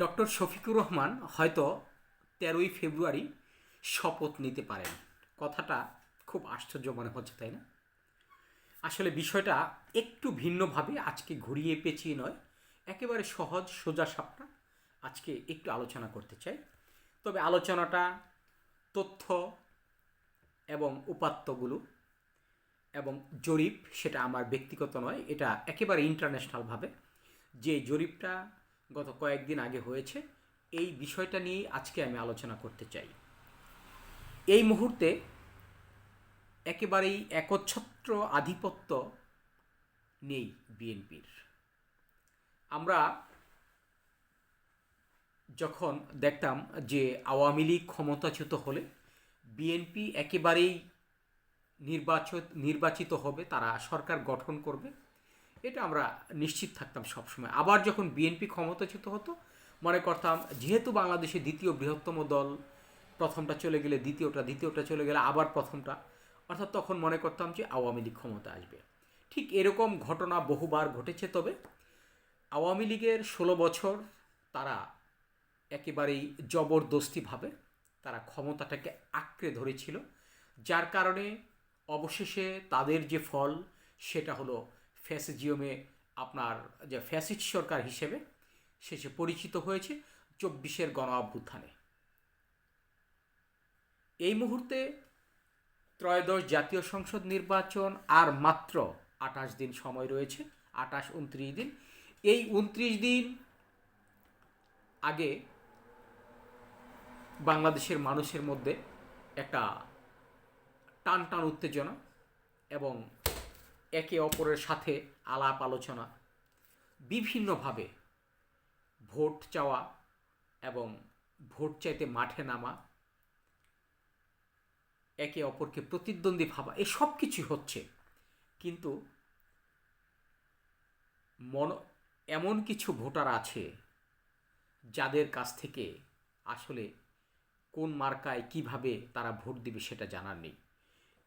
Doctor Shafiqur Rahman হয়তো তেরোই ফেব্রুয়ারি শপথ নিতে পারেন। কথাটা খুব আশ্চর্য মনে হচ্ছে, তাই না? আসলে বিষয়টা একটু ভিন্নভাবে আজকে ঘুরিয়ে পেঁচিয়ে নয়, একেবারে সহজ সোজা সাপটা আজকে একটু আলোচনা করতে চাই। তবে আলোচনাটা তথ্য এবং উপাত্তগুলো এবং জরিপ সেটা আমার ব্যক্তিগত নয়, এটা একেবারে ইন্টারন্যাশনালভাবে যে জরিপটা গত কয়েকদিন আগে হয়েছে। এই বিষয়টা নিয়েই আজকে আমি আলোচনা করতে চাই। এই মুহূর্তে একেবারেই একচ্ছত্র আধিপত্য নেই বিএনপির। আমরা যখন দেখতাম যে আওয়ামী লীগ ক্ষমতাচ্যুত হলে বিএনপি একেবারেই নির্বাচন নির্বাচিত হবে, তারা সরকার গঠন করবে এটা আমরা নিশ্চিত থাকতাম সবসময়। আবার যখন বিএনপি ক্ষমতাচ্যুত হতো, মনে করতাম যেহেতু বাংলাদেশে দ্বিতীয় বৃহত্তম দল, প্রথমটা চলে গেলে দ্বিতীয়টা দ্বিতীয়টা চলে গেলে আবার প্রথমটা, অর্থাৎ তখন মনে করতাম যে আওয়ামী লীগ ক্ষমতা আসবে। ঠিক এরকম ঘটনা বহুবার ঘটেছে, তবে আওয়ামী লীগের ষোলো বছর তারা একেবারেই জবরদস্তিভাবে তারা ক্ষমতাটাকে আঁকড়ে ধরেছিল, যার কারণে অবশেষে তাদের যে ফল, সেটা হলো ফ্যাসিজিয়মে আপনার যে ফ্যাসিস্ট সরকার হিসেবে শেষে পরিচিত হয়েছে চব্বিশের গণ অভ্যুত্থানে। এই মুহূর্তে ত্রয়োদশ জাতীয় সংসদ নির্বাচন আর মাত্র আঠাশ দিন সময় রয়েছে, আঠাশ উনত্রিশ দিন। এই উনত্রিশ দিন আগে বাংলাদেশের মানুষের মধ্যে একটা টান টান উত্তেজনা এবং একে অপরের সাথে আলাপ আলোচনা, বিভিন্নভাবে ভোট চাওয়া এবং ভোট চাইতে মাঠে নামা, একে অপরকে প্রতিদ্বন্দ্বী ভাবা, এই সব কিছুই হচ্ছে। কিন্তু মন, এমন কিছু ভোটার আছে যাদের কাছ থেকে আসলে কোন মার্কায় কীভাবে তারা ভোট দিবে সেটা জানার নেই।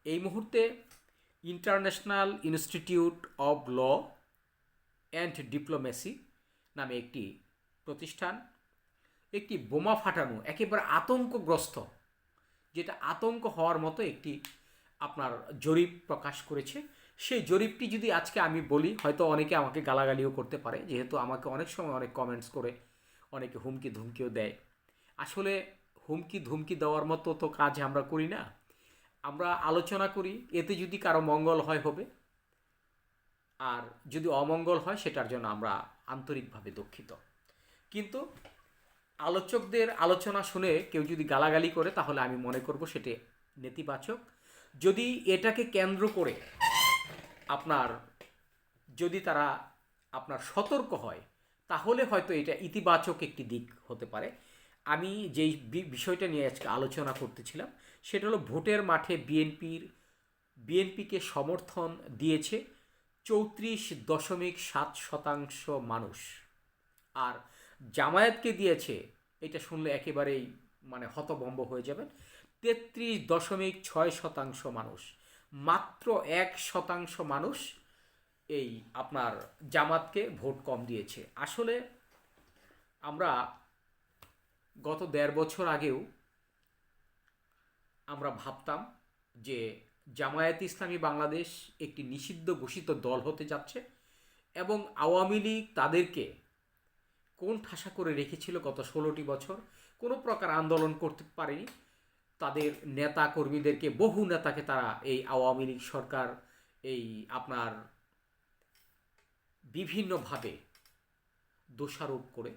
এই মুহূর্তে international institute of law and diplomacy নামে একটি প্রতিষ্ঠান, একটি বোমা ফাটানো, একেবারে আতঙ্কগ্রস্ত, যেটা আতঙ্ক হওয়ার মতো একটি আপনার জরিপ প্রকাশ করেছে। সেই জরিপটি যদি আজকে আমি বলি, হয়তো অনেকে আমাকে গালাগালিও করতে পারে, যেহেতু আমাকে অনেক সময় অনেক কমেন্টস করে, অনেকে হুমকি ধুমকিও দেয়। আসলে হুমকি ধুমকি দেওয়ার মতো তো কাজ আমরা করি না। আমরা আলোচনা করি, এতে যদি কারও মঙ্গল হয় হবে। আর যদি অমঙ্গল হয়, সেটার জন্য আমরা আন্তরিকভাবে দুঃখিত। কিন্তু আলোচকদের আলোচনা শুনে কেউ যদি গালাগালি করে, তাহলে আমি মনে করব সেটি নেতিবাচক। যদি এটাকে কেন্দ্র করে আপনার, যদি তারা আপনার সতর্ক হয়, তাহলে হয়তো এটা ইতিবাচক একটি দিক হতে পারে। আমি যেই বিষয়টা নিয়ে আজকে আলোচনা করতেছিলাম সেটা হলো ভোটের মাঠে বিএনপির, বিএনপিকে সমর্থন দিয়েছে চৌত্রিশ দশমিক সাত শতাংশ মানুষ। আর জামায়াতকে দিয়েছে, এটা শুনলে একেবারেই মানে হতভম্ব হয়ে যাবেন, তেত্রিশ দশমিক ছয় শতাংশ মানুষ। মাত্র এক শতাংশ মানুষ এই আপনার জামাতকে ভোট কম দিয়েছে। আসলে আমরা গত দেড় বছর আগেও আমরা ভাবতাম যে জামায়াত ইসলামী বাংলাদেশ একটি নিষিদ্ধ ঘোষিত দল হতে যাচ্ছে এবং আওয়ামী লীগ তাদেরকে কোন ঠাসা করে রেখেছিল গত ষোলোটি বছর? কোনো প্রকার আন্দোলন করতে পারেনি। তাদের নেতা কর্মীদেরকে বহু নেতাকে তারা এই আওয়ামী লীগ সরকার, এই আপনার বিভিন্নভাবে দোষারোপ করে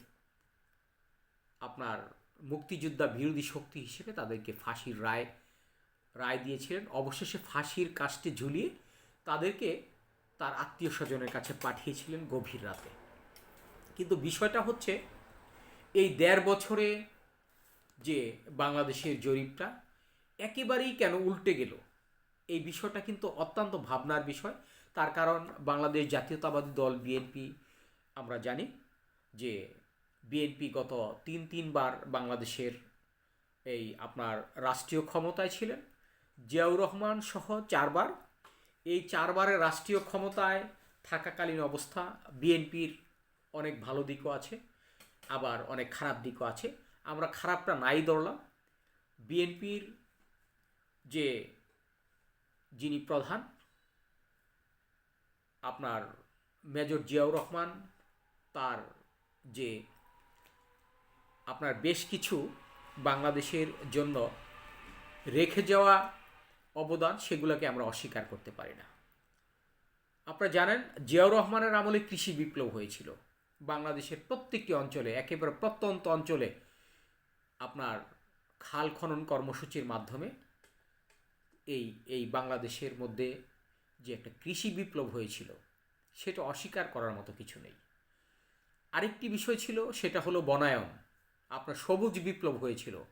আপনার মুক্তিযোদ্ধা বিরোধী শক্তি হিসেবে তাদেরকে ফাঁসির রায় রায় দিয়েছিলেন। অবশেষে ফাঁসির কাজটি ঝুলিয়ে তাদেরকে তার আত্মীয় স্বজনের কাছে পাঠিয়েছিলেন গভীর রাতে। কিন্তু বিষয়টা হচ্ছে, এই দেড় বছরে যে বাংলাদেশের জরিপটা একেবারেই কেন উল্টে গেল, এই বিষয়টা কিন্তু অত্যন্ত ভাবনার বিষয়। তার কারণ বাংলাদেশ জাতীয়তাবাদী দল, বিএনপি, আমরা জানি যে বিএনপি গত তিন, তিনবার বাংলাদেশের এই আপনার রাষ্ট্রীয় ক্ষমতায় ছিলেন। জিয়াউর রহমান সহ চারবার। এই চারবারের রাষ্ট্রীয় ক্ষমতায় থাকাকালীন অবস্থা বিএনপির অনেক ভালো দিকও আছে, আবার অনেক খারাপ দিকও আছে। আমরা খারাপটা নাই ধরলাম। বিএনপির যে যিনি প্রধান, আপনার মেজর জিয়াউর রহমান, তার যে আপনার বেশ কিছু বাংলাদেশের জন্য রেখে যাওয়া অবদান সেগুলোকে আমরা অস্বীকার করতে পারি না। আপনারা জানেন, জিয়াউর রহমানের আমলে কৃষি বিপ্লব হয়েছিল। বাংলাদেশের প্রত্যেকটি অঞ্চলে, একেবারে প্রত্যন্ত অঞ্চলে আপনার খাল খনন কর্মসূচির মাধ্যমে এই এই বাংলাদেশের মধ্যে যে একটা কৃষি বিপ্লব হয়েছিল, সেটা অস্বীকার করার মতো কিছু নেই। আরেকটি বিষয় ছিল, সেটা হলো বনায়ন। আপনার সবুজ বিপ্লব হয়েছিল।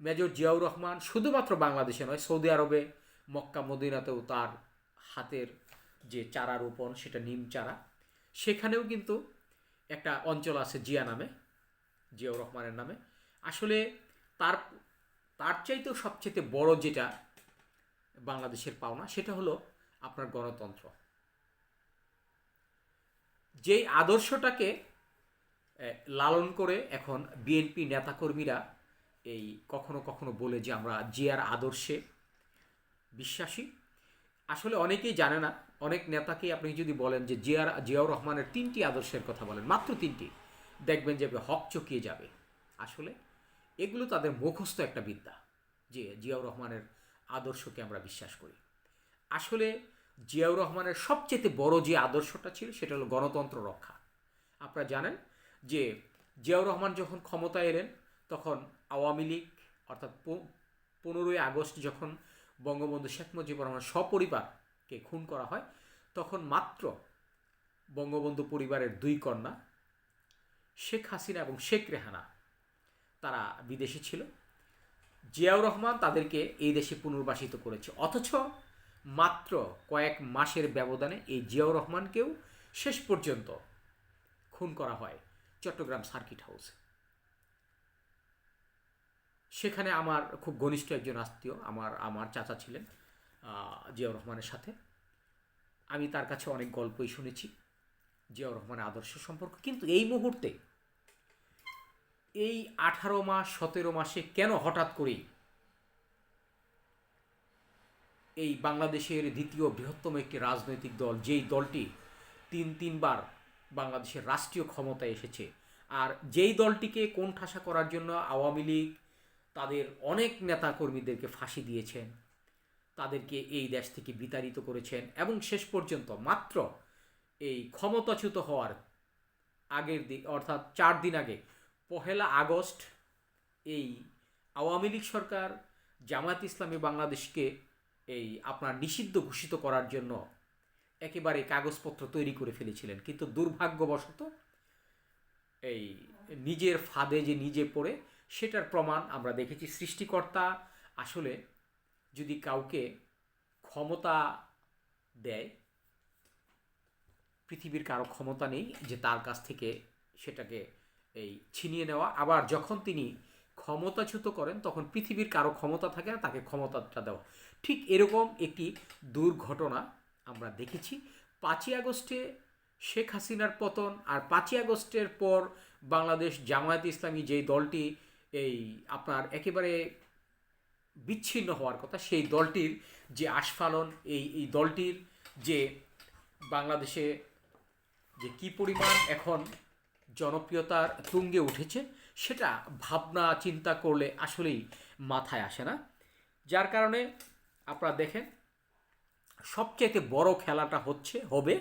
মেজর জিয়াউর রহমান শুধুমাত্র বাংলাদেশে নয়, সৌদি আরবে, মক্কা, মদিনাতেও তার হাতের যে চারা রোপণ, সেটা নিম চারা, সেখানেও কিন্তু একটা অঞ্চল আছে জিয়া নামে, জিয়াউর রহমানের নামে। আসলে তার তার চাইতেও সবচেয়ে বড় যেটা বাংলাদেশের পাওনা, সেটা হলো আপনার গণতন্ত্র। যেই আদর্শটাকে লালন করে এখন বিএনপি নেতাকর্মীরা এই কখনো কখনো বলে যে আমরা জিয়ার আদর্শে বিশ্বাসী। আসলে অনেকেই জানে না, অনেক নেতাকে আপনি যদি বলেন যে জিয়ার জিয়াউর রহমানের তিনটি আদর্শের কথা বলেন, মাত্র তিনটি, দেখবেন যে হক চকিয়ে যাবে। আসলে এগুলো তাদের মুখস্থ একটা বিদ্যা যে জিয়াউর রহমানের আদর্শকে আমরা বিশ্বাস করি। আসলে জিয়াউর রহমানের সবচেয়ে বড় যে আদর্শটা ছিল, সেটা হলো গণতন্ত্র রক্ষা। আপনারা জানেন যে জিয়াউর রহমান যখন ক্ষমতায় এলেন, তখন আওয়ামী লীগ, অর্থাৎ পনেরোই আগস্ট যখন বঙ্গবন্ধু শেখ মুজিবুর রহমান সপরিবারকে খুন করা হয়, তখন মাত্র বঙ্গবন্ধু পরিবারের দুই কন্যা, শেখ হাসিনা এবং শেখ রেহানা, তারা বিদেশে ছিল। জিয়াউর রহমান তাদেরকে এই দেশে পুনর্বাসিত করেছে। অথচ মাত্র কয়েক মাসের ব্যবধানে এই জিয়াউর রহমানকেও শেষ পর্যন্ত খুন করা হয়। চট্টগ্রাম সার্কিট হাউসে। সেখানে আমার খুব ঘনিষ্ঠ একজন আত্মীয় আমার আমার চাচা ছিলেন জিয়াউর রহমানের সাথে। আমি তার কাছে অনেক গল্পই শুনেছি, জিয়াউর রহমানের আদর্শ সম্পর্ক। কিন্তু এই মুহূর্তে, এই আঠারো মাস, সতেরো মাসে কেন হঠাৎ করেই এই বাংলাদেশের দ্বিতীয় বৃহত্তম একটি রাজনৈতিক দল, যেই দলটি তিন, তিনবার বাংলাদেশের রাষ্ট্রীয় ক্ষমতায় এসেছে। আর যেই দলটিকে কোণঠাসা করার জন্য আওয়ামী লীগ তাদের অনেক নেতাকর্মীদেরকে ফাঁসি দিয়েছেন, তাদেরকে এই দেশ থেকে বিতাড়িত করেছেন এবং শেষ পর্যন্ত মাত্র এই ক্ষমতাচ্যুত হওয়ার আগের দিন অর্থাৎ চার দিন আগে, পহেলা আগস্ট, এই আওয়ামী লীগ সরকার জামায়াত ইসলামী বাংলাদেশকে এই আপনার নিষিদ্ধ ঘোষিত করার জন্য একেবারে কাগজপত্র তৈরি করে ফেলেছিলেন। কিন্তু দুর্ভাগ্যবশত এই নিজের ফাঁদে যে নিজে পড়ে, সেটার প্রমাণ আমরা দেখেছি। সৃষ্টিকর্তা আসলে যদি কাউকে ক্ষমতা দেয়, পৃথিবীর কারও ক্ষমতা নেই যে তার কাছ থেকে সেটাকে এই ছিনিয়ে নেওয়া। আবার যখন তিনি ক্ষমতাচ্যুত করেন, তখন পৃথিবীর কারও ক্ষমতা থাকে না, তাকে ক্ষমতাটা দেওয়া। ঠিক এরকম একটি দুর্ঘটনা আমরা দেখেছি পাঁচই আগস্টে শেখ হাসিনার পতন আর পাঁচই আগস্টের পর বাংলাদেশ জামায়াত ইসলামী যেই দলটি এই আপনার একেবারে বিচ্ছিন্ন হওয়ার কথা, সেই দলটির যে আস্ফালন, এই এই দলটির যে বাংলাদেশে যে কি পরিমাণ এখন জনপ্রিয়তার তুঙ্গে উঠেছে, সেটা ভাবনা, চিন্তা করলে আসলেই মাথায় আসে না। যার কারণে আপনারা দেখেন সবচেয়ে বড় খেলাটা হচ্ছে, হবে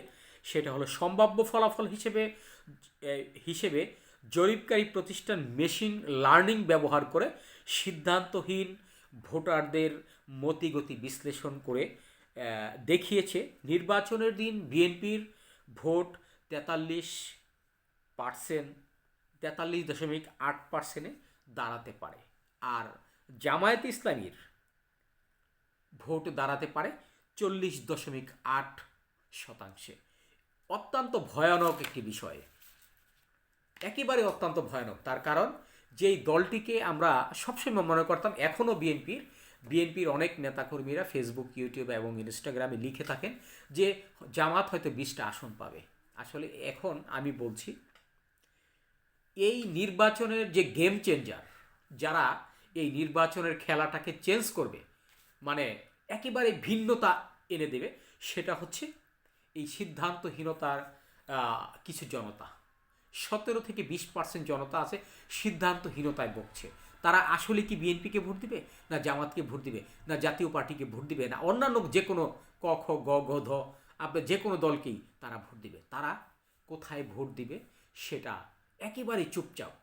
সেটা হলো সম্ভাব্য ফলাফল হিসেবে হিসেবে জরিপকারী প্রতিষ্ঠান মেশিন লার্নিং ব্যবহার করে সিদ্ধান্তহীন ভোটারদের মতিগতি বিশ্লেষণ করে দেখিয়েছে। নির্বাচনের দিন বিএনপির ভোট তেতাল্লিশ পার্সেন্ট, তেতাল্লিশ দশমিক আট পার্সেন্টে দাঁড়াতে পারে। আর জামায়াত ইসলামীর ভোট দাঁড়াতে পারে। চল্লিশ দশমিক আট শতাংশে। অত্যন্ত ভয়ানক একটি বিষয়। একেবারে অত্যন্ত ভয়ানক। তার কারণ, যেই দলটিকে আমরা সবসময় মনে করতাম এখনও বিএনপির বিএনপির অনেক নেতাকর্মীরা ফেসবুক ইউটিউব এবং ইনস্টাগ্রামে লিখে থাকেন যে, জামাত হয়তো বিশটা আসন পাবে। আসলে এখন আমি বলছি, এই নির্বাচনের যে গেম চেঞ্জার যারা এই নির্বাচনের খেলাটাকে চেঞ্জ করবে মানে একেবারে ভিন্নতা এনে দেবে। সেটা হচ্ছে এই সিদ্ধান্তহীনতার কিছু জনতা। সতেরো থেকে বিশ পার্সেন্ট জনতা আছে সিদ্ধান্তহীনতায় বকছে তারা আসলে কি বিএনপিকে ভোট দিবে, না জামাতকে ভোট দিবে, না জাতীয় পার্টিকে ভোট দিবে, না অন্যান্য যে কোনো ক, খ, গ গ ধ, আপনার যে কোনো দলকেই তারা ভোট দিবে। তারা কোথায় ভোট দিবে সেটা একেবারে চুপচাপ।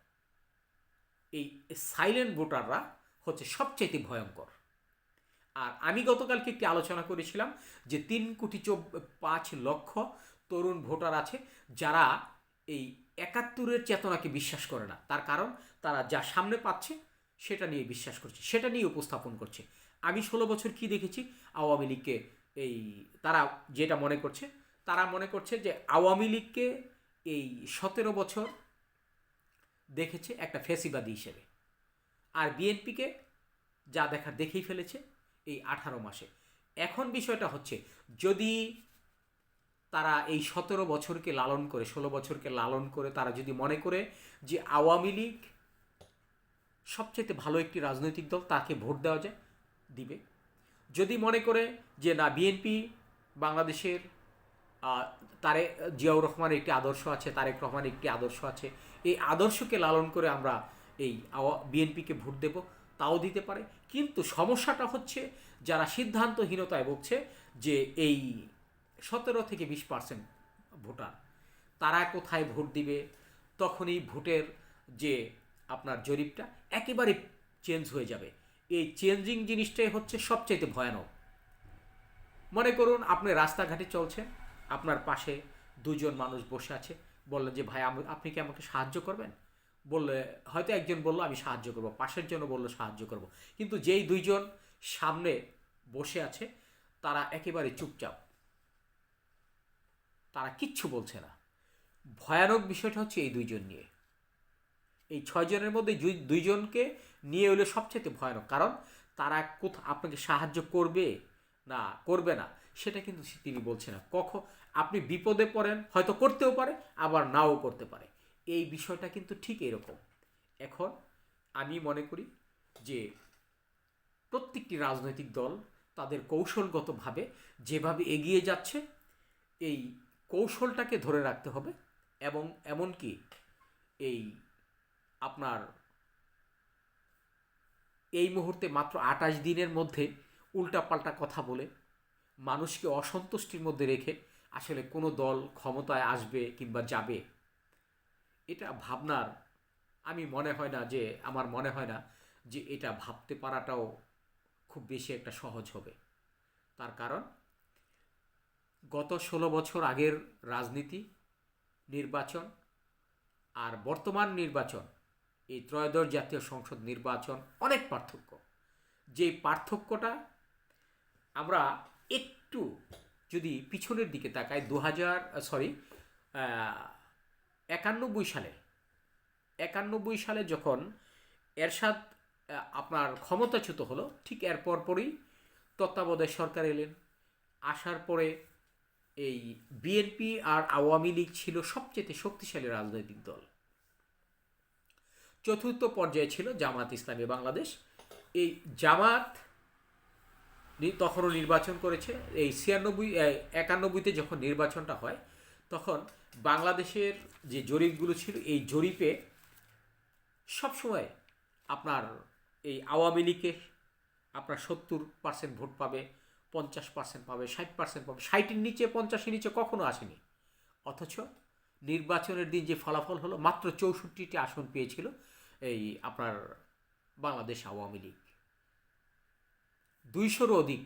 এই সাইলেন্ট ভোটাররা হচ্ছে সবচাইতে ভয়ঙ্কর। আর আমি গতকালকে একটি আলোচনা করেছিলাম যে তিন কোটি পাঁচ লক্ষ তরুণ ভোটার আছে যারা এই একাত্তরের চেতনাকে বিশ্বাস করে না। তার কারণ তারা যা সামনে পাচ্ছে সেটা নিয়ে বিশ্বাস করছে, সেটা নিয়ে উপস্থাপন করছে। আমি ষোলো বছর কি দেখেছি? আওয়ামী লীগকে এই তারা যেটা মনে করছে, তারা মনে করছে যে আওয়ামী লীগকে এই সতেরো বছর দেখেছে একটা ফেসিবাদী হিসেবে। আর বিএনপিকে যা দেখার দেখেই ফেলেছে এই আঠারো মাসে। এখন বিষয়টা হচ্ছে, যদি তারা এই সতেরো বছরকে লালন করে, ষোলো বছরকে লালন করে, তারা যদি মনে করে যে আওয়ামী লীগ সবচেয়ে ভালো একটি রাজনৈতিক দল, তাকে ভোট দেওয়া যায়, দিবে। যদি মনে করে যে না, বিএনপি বাংলাদেশের তারে, জিয়াউর রহমানের একটি আদর্শ আছে, তারেক রহমানের একটি আদর্শ আছে, এই আদর্শকে লালন করে আমরা এই বিএনপিকে ভোট দেব তাও দিতে পারে। কিন্তু সমস্যাটা হচ্ছে যারা সিদ্ধান্তহীনতায় বলছে যে এই সতেরো থেকে বিশ পার্সেন্ট ভোটার, তারা কোথায় ভোট দিবে? তখনই ভোটের যে আপনার জরিপটা একেবারে চেঞ্জ হয়ে যাবে। এই চেঞ্জিং জিনিসটাই হচ্ছে সবচাইতে ভয়ানক। মনে করুন আপনি রাস্তাঘাটে চলছেন, আপনার পাশে দুজন মানুষ বসে আছে, বললেন যে, ভাই আপনি কি আমাকে সাহায্য করবেন? বললে, হয়তো একজন বলল, আমি সাহায্য করব। পাশের জন্য বলল, সাহায্য করব। কিন্তু যেই দুইজন সামনে বসে আছে, তারা একেবারে চুপচাপ। তারা কিচ্ছু বলছে না। ভয়ানক বিষয়টা হচ্ছে এই দুইজন নিয়ে। এই ছয়জনের মধ্যে দুই- দুইজনকে নিয়ে এলে সবচেয়ে ভয়ানক। কারণ তারা কোথা, আপনাকে সাহায্য করবে না করবে না, সেটা কিন্তু তিনি বলছে না। কখন আপনি বিপদে পড়েন, হয়তো করতেও পারে, আবার নাও করতে পারে। এই বিষয়টা কিন্তু ঠিক এরকম। এখন আমি মনে করি যে প্রত্যেকটি রাজনৈতিক দল তাদের কৌশলগতভাবে যেভাবে এগিয়ে যাচ্ছে, এই কৌশলটাকে ধরে রাখতে হবে এবং এমনকি এই আপনার এই মুহূর্তে মাত্র আটাশ দিনের মধ্যে উল্টাপাল্টা কথা বলে মানুষকে অসন্তুষ্টির মধ্যে রেখে আসলে কোনো দল ক্ষমতায় আসবে কিংবা যাবে এটা ভাবনার, আমি মনে হয় না যে, আমার মনে হয় না যে এটা ভাবতে পারাটাও খুব বেশি একটা সহজ হবে। তার কারণ, গত ষোলো বছর আগের রাজনীতি, নির্বাচন আর বর্তমান নির্বাচন, এই ত্রয়োদশ জাতীয় সংসদ নির্বাচন অনেক পার্থক্য। যে পার্থক্যটা আমরা একটু যদি পিছনের দিকে তাকাই, দু হাজার সরি একানব্বই সালে একানব্বই সালে যখন এরশাদ আপনার ক্ষমতাচ্যুত হলো, ঠিক এর পরপরই তত্ত্বাবধায়ক সরকার এলেন। আসার পরে এই বিএনপি আর আওয়ামী লীগ ছিল সবচেয়ে শক্তিশালী রাজনৈতিক দল। চতুর্থ পর্যায়ে ছিল জামাত ইসলামী বাংলাদেশ। এই জামাত তখনও নির্বাচন করেছে। এই ছিয়ানব্বই একানব্বইতে যখন নির্বাচনটা হয়, তখন বাংলাদেশের যে জরিপগুলো ছিল, এই জরিপে সবসময় আপনার এই আওয়ামী লীগে আপনার সত্তর পার্সেন্ট ভোট পাবে, পঞ্চাশ পার্সেন্ট পাবে, ষাট পার্সেন্ট পাবে। ষাটের নিচে, পঞ্চাশের নিচে কখনো আসেনি। অথচ নির্বাচনের দিন যে ফলাফল হলো, মাত্র চৌষট্টিটি আসন পেয়েছিল এই আপনার বাংলাদেশ আওয়ামী লীগ। দুইশোরও অধিক,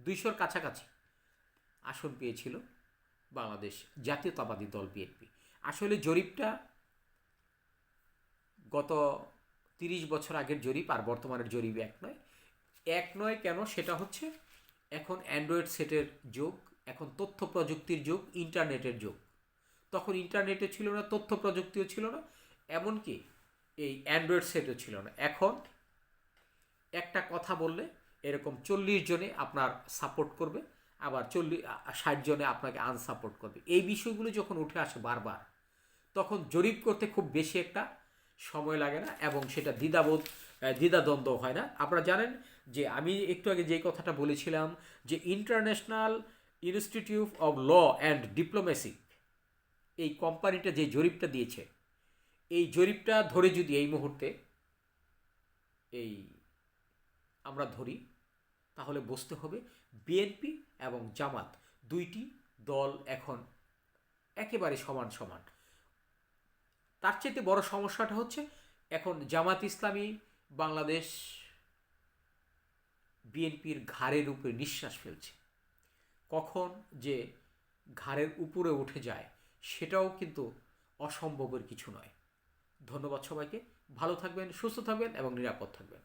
দুইশোর কাছাকাছি আসন পেয়েছিল। বাংলাদেশ জাতীয়তাবাদী দল বিএনপি। আসলে জরিপটা গত তিরিশ বছর আগের জরিপ আর বর্তমানের জরিপ এক নয়। এক নয় কেন? সেটা হচ্ছে এখন অ্যান্ড্রয়েড সেটের যুগ, এখন তথ্য প্রযুক্তির যুগ ইন্টারনেটের যুগ। তখন ইন্টারনেটে ছিল না, তথ্য প্রযুক্তিও ছিল না, এমনকি এই অ্যান্ড্রয়েড সেটও ছিল না। এখন একটা কথা বললে এরকম চল্লিশ জনে আপনার সাপোর্ট করবে। আবার চল্লিশ ষাট জনে আপনাকে আনসাপোর্ট করবে। এই বিষয়গুলো যখন উঠে আসে বারবার, তখন জরিপ করতে খুব বেশি একটা সময় লাগে না এবং সেটা দ্বিধাবোধ দ্বিধাদ্বন্দ্ব হয় না। আপনারা জানেন যে আমি একটু আগে যে কথাটা বলেছিলাম যে international institute of law and diplomacy এই কোম্পানিটা যে জরিপটা দিয়েছে, এই জরিপটা ধরে যদি এই মুহূর্তে, এই আমরা ধরি, তাহলে বুঝতে হবে, বিএনপি এবং জামাত দুইটি দল এখন একেবারে সমান সমান। তার চাইতে বড় সমস্যাটা হচ্ছে এখন জামাত ইসলামী বাংলাদেশ বিএনপির ঘাড়ের উপরে নিঃশ্বাস ফেলছে। কখন যে ঘাড়ের উপরে উঠে যায় সেটাও কিন্তু অসম্ভবের কিছু নয়। ধন্যবাদ সবাইকে। ভালো থাকবেন, সুস্থ থাকবেন এবং নিরাপদ থাকবেন।